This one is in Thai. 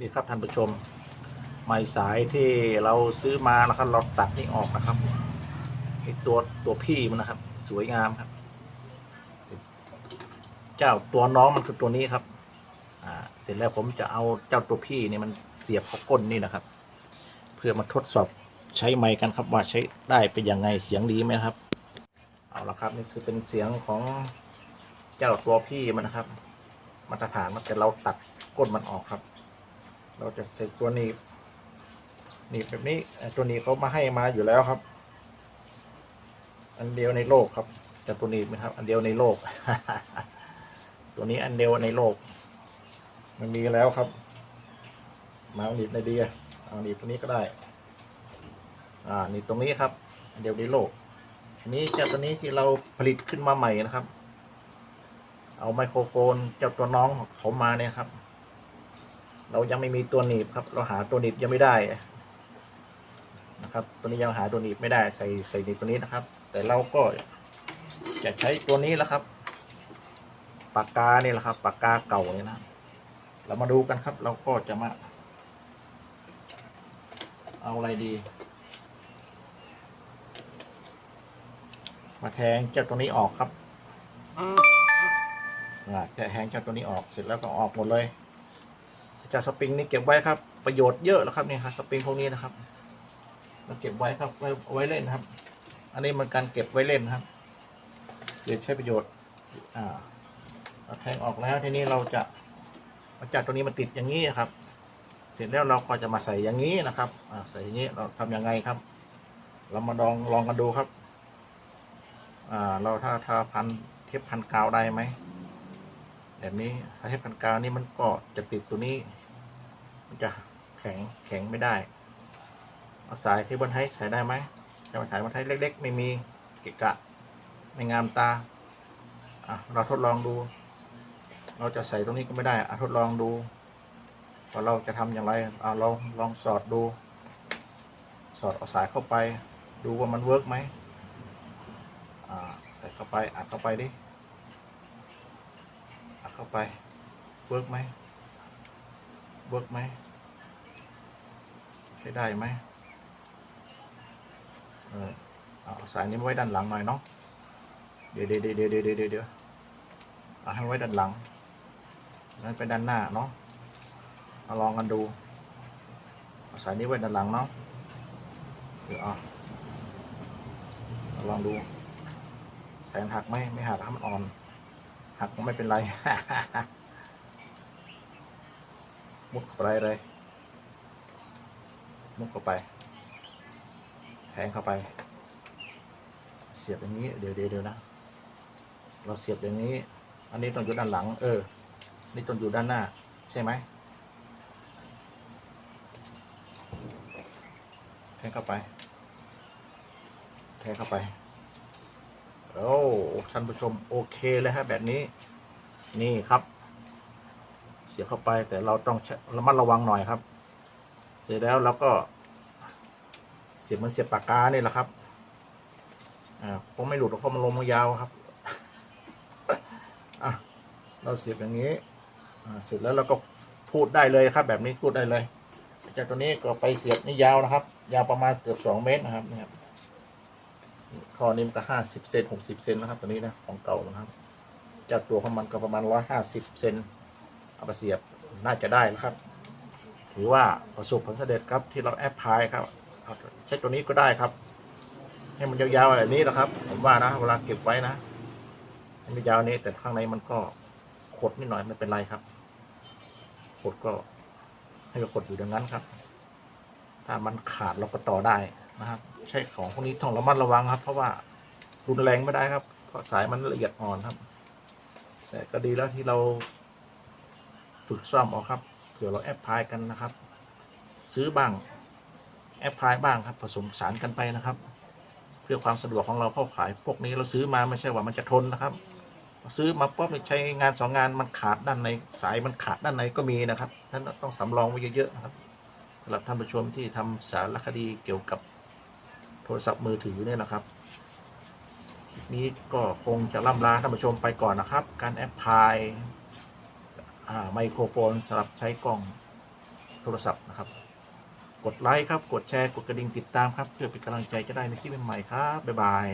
นี่ครับท่านผู้ชม ไม้สายที่เราซื้อมานะครับ เราตัดนี่ออกนะครับไอตัวตัวพี่มันนะครับ สวยงามครับ เจ้าตัวน้องมันคือตัวนี้ครับ อ่า เสร็จแล้วผมจะเอาเจ้าตัวพี่นี่มันเสียบเข้าก้นนี่นะครับ เพื่อมาทดสอบใช้ไม้กันครับว่าใช้ได้เป็นยังไงเสียงดีไหมครับ เอาละครับนี่คือเป็นเสียงของเจ้าตัวพี่มันนะครับ มาตรฐานมันแต่เราตัดก้นมันออกครับ เราจะใส่ตัวหนี้หนีบแบบนี้ตัวหนี้เขามาให้มาอยู่แล้วครับ อันเดียวในโลกครับแต่ตัวหนี้นะครับ อันเดียวในโลก ตัวนี้อันเดียวในโลก มันมีแล้วครับ มาหนีบในเดียเอาหนีบตัวนี้ก็ได้ อ่าหนีบตรงนี้ครับอันเดียวในโลกทีนี้เจ้าตัวนี้ที่เราผลิตขึ้นมาใหม่นะครับ เอาไมโครโฟนเจ้าตัวน้องของเขามาเนี่ยครับ เรายังไม่มีตัวหนีบครับ เราหาตัวหนีบยังไม่ได้นะครับ ตัวนี้ยังหาตัวหนีบไม่ได้ใส่ใส่หนีบตัวนี้นะครับ แต่เราก็จะใช้ตัวนี้แหล้วครับ ปากกาเนี่ยแหละครับ ปากกาเก่าเนี่ยนะ เรามาดูกันครับ เราก็จะมา เอาอะไรดี มาแทงเจ้าตัวนี้ออกครับอ่าจะแทงเจ้าตัวนี้ออกเสร็จแล้วก็ออกหมดเลยเจ้าสปริงนี่เก็บไว้ครับ ประโยชน์เยอะแล้วครับนี่ครับสปริงพวกนี้นะครับเราเก็บไว้ครับไว้ไว้เล่นครับ อันนี้มันการเก็บไว้เล่นครับเดี๋ยวใช้ประโยชน์ อ่าเราแทงออกแล้วทีนี้เราจะเอาจากตัวนี้มาติดอย่างนี้ครับ เสร็จแล้วเราก็จะมาใส่อย่างนี้นะครับอ่าใส่อย่างนี้เราทำยังไงครับ เรามาลองลองกันดูครับ อ่า เราถ้าถ้าพันเทปพันกาวได้ไหม แบบนี้ถ้าเทปพันกาวนี่มันก็จะติดตัวนี้ มันจะแข็งแข็งไม่ได้เอาสายที่บนไทยใส่ได้ไหมจะมาถ่ายบนไทยเล็ก ๆ ไม่มีเกะกะไม่งามตาอะเราทดลองดู เราจะใส่ตรงนี้ก็ไม่ได้อะทดลองดูว่าเราจะทำอย่างไรอะเราลองสอดดู สอดเอาสายเข้าไป ดูว่ามันเวิร์กไหมอ่าใส่เข้าไปอัดเข้าไปดิ เข้าไป เวิร์กไหมเวิร์กไหมใช้ได้ไหมเออเอาสายนี้ไว้ด้านหลังหน่อยเนาะเดี๋ยวเดี๋ยวเดี๋ยวเดี๋ยวเดี๋ยวเอาให้ไว้ด้านหลังนั้นไปด้านหน้าเนาะมาลองกันดูเอาสายนี้ไว้ด้านหลังเนาะเดี๋ยวเอามาลองดูแสนหักไหมไม่หักถ้ามันอ่อน หักก็ไม่เป็นไร มุดเข้าไปเลย มุดเข้าไป แทงเข้าไป เสียบอย่างนี้เดี๋ยวเดี๋ยวเดี๋ยวนะ เราเสียบอย่างนี้ อันนี้ต้องอยู่ด้านหลัง เออ นี่ต้องอยู่ด้านหน้า ใช่ไหม แทงเข้าไป แทงเข้าไป โอ้ท่านผู้ชมโอเคเลยฮะแบบนี้ นี่ครับ เสียบเข้าไปแต่เราต้องระมัดระวังหน่อยครับ เสร็จแล้วเราก็ เสียบมันเสียบปากกาเนี่ยแหละครับอ่าคงไม่หลุดหรอกเพราะมันลงมายาวครับอะเราเสียบอย่างนี้อ่าเสร็จแล้วเราก็พูดได้เลยครับ แบบนี้พูดได้เลยจากตัวนี้ก็ไปเสียบนี่ยาวนะครับ ยาวประมาณเกือบสองเมตรนะครับเนี่ย ท่อนี้มันก็ห้าสิบเซนหกสิบเซนนะครับตัวนี้นะของเก่านะครับ จากตัวของมันก็ประมาณร้อยห้าสิบเซนเอาไปเสียบน่าจะได้นะครับ ถือว่าประสบผลสำเร็จครับที่เราแอปพลายครับใช้ตัวนี้ก็ได้ครับ ให้มันยาวๆแบบนี้นะครับ ผมว่านะเวลาเก็บไว้นะให้มันยาวนี้แต่ข้างในมันก็ขดนิดหน่อยไม่เป็นไรครับขดก็ให้มันขดอยู่ดังนั้นครับ ถ้ามันขาดเราก็ต่อได้ นะครับ ใช้ของพวกนี้ต้องระมัดระวังครับ เพราะว่ารุนแรงไม่ได้ครับ เพราะสายมันละเอียดอ่อนครับ แต่ก็ดีแล้วที่เราฝึกซ่อมเอาครับเผื่อเราแอปพลายกันนะครับ ซื้อบ้างแอปพลายบ้างครับ ผสมสารกันไปนะครับ เพื่อความสะดวกของเราเพราขายพวกนี้เราซื้อมาไม่ใช่ว่ามันจะทนนะครับ ซื้อมาปุ๊บใช้งานสองงานมันขาดด้านในสายมันขาดด้านในก็มีนะครับท่านต้องสำรองไว้เยอะๆนะครับสำหรับท่านผู้ชมที่ทำสารคดีเกี่ยวกับ โทรศัพท์มือถือเนี่ยนะครับคลิปนี้ก็คงจะล่ำลาท่านผู้ชมไปก่อนนะครับ การแอปพลายไมโครโฟนสำหรับใช้กล้องโทรศัพท์นะครับ กดไลค์ครับ กดแชร์ กดกระดิ่งติดตามครับ เพื่อเป็นกำลังใจจะได้ในคลิปใหม่ๆครับ บ๊ายบาย